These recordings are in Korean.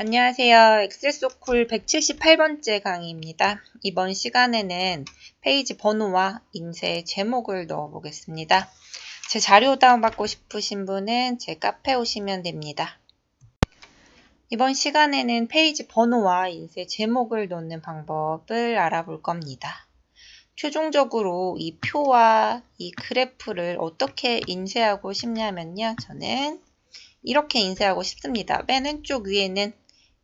안녕하세요. 엑셀소쿨 178번째 강의입니다. 이번 시간에는 페이지 번호와 인쇄 제목을 넣어 보겠습니다. 제 자료 다운받고 싶으신 분은 제 카페 오시면 됩니다. 이번 시간에는 페이지 번호와 인쇄 제목을 넣는 방법을 알아볼 겁니다. 최종적으로 이 표와 이 그래프를 어떻게 인쇄하고 싶냐면요. 저는 이렇게 인쇄하고 싶습니다. 맨 왼쪽 위에는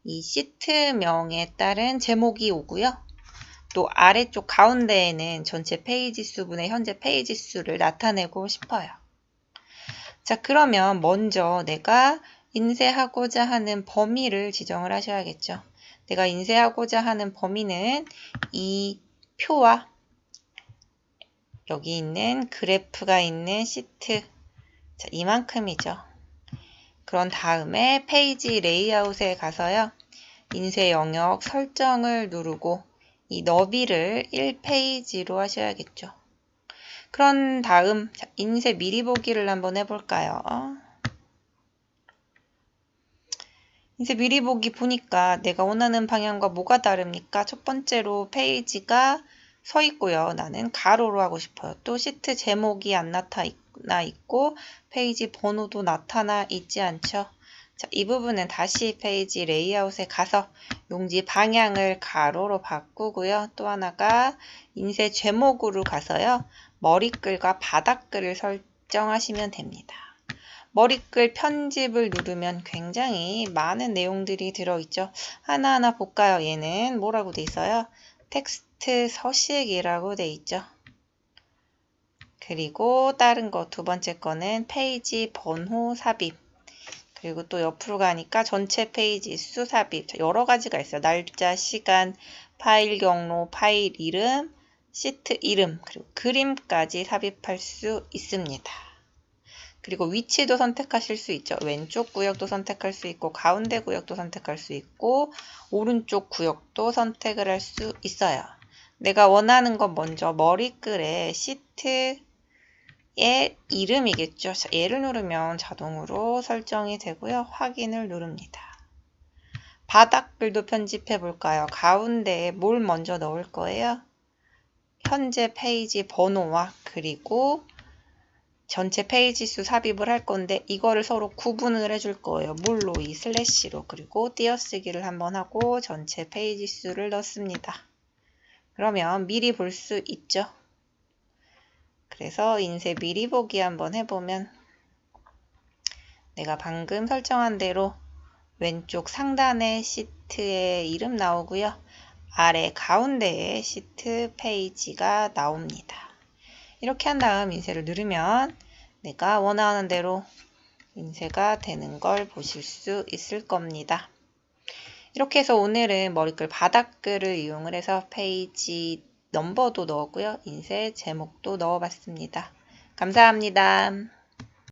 이 시트명에 따른 제목이 오고요. 또 아래쪽 가운데에는 전체 페이지 수분의 현재 페이지 수를 나타내고 싶어요. 자, 그러면 먼저 내가 인쇄하고자 하는 범위를 지정을 하셔야겠죠. 내가 인쇄하고자 하는 범위는 이 표와 여기 있는 그래프가 있는 시트 자, 이만큼이죠. 그런 다음에 페이지 레이아웃에 가서요. 인쇄 영역 설정을 누르고 이 너비를 1페이지로 하셔야겠죠. 그런 다음 인쇄 미리 보기를 한번 해볼까요? 인쇄 미리 보기 보니까 내가 원하는 방향과 뭐가 다릅니까? 첫 번째로 페이지가 서 있고요. 나는 가로로 하고 싶어요. 또 시트 제목이 안 나타 나 있고 페이지 번호도 나타나 있지 않죠. 자, 이 부분은 다시 페이지 레이아웃에 가서 용지 방향을 가로로 바꾸고요. 또 하나가 인쇄 제목으로 가서요. 머리글과 바닥글을 설정하시면 됩니다. 머리글 편집을 누르면 굉장히 많은 내용들이 들어있죠. 하나하나 볼까요? 얘는 뭐라고 돼 있어요? 텍스트 서식이라고 돼 있죠. 그리고 다른 거 두 번째 거는 페이지 번호 삽입. 그리고 또 옆으로 가니까 전체 페이지 수 삽입. 여러 가지가 있어요. 날짜, 시간, 파일 경로, 파일 이름, 시트 이름, 그리고 그림까지 삽입할 수 있습니다. 그리고 위치도 선택하실 수 있죠. 왼쪽 구역도 선택할 수 있고 가운데 구역도 선택할 수 있고 오른쪽 구역도 선택을 할 수 있어요. 내가 원하는 건 먼저 머리글에 시트 의 이름이겠죠. 얘를 누르면 자동으로 설정이 되고요. 확인을 누릅니다. 바닥글도 편집해 볼까요? 가운데에 뭘 먼저 넣을 거예요? 현재 페이지 번호와 그리고 전체 페이지 수 삽입을 할 건데 이거를 서로 구분을 해줄 거예요. 물로 이 슬래시로 그리고 띄어쓰기를 한번 하고 전체 페이지 수를 넣습니다. 그러면 미리 볼 수 있죠. 그래서 인쇄 미리 보기 한번 해보면 내가 방금 설정한 대로 왼쪽 상단에 시트의 이름 나오고요. 아래 가운데에 시트 페이지가 나옵니다. 이렇게 한 다음 인쇄를 누르면 내가 원하는 대로 인쇄가 되는 걸 보실 수 있을 겁니다. 이렇게 해서 오늘은 머리글 바닥글을 이용을 해서 페이지 넘버도 넣었고요. 인쇄 제목도 넣어봤습니다. 감사합니다.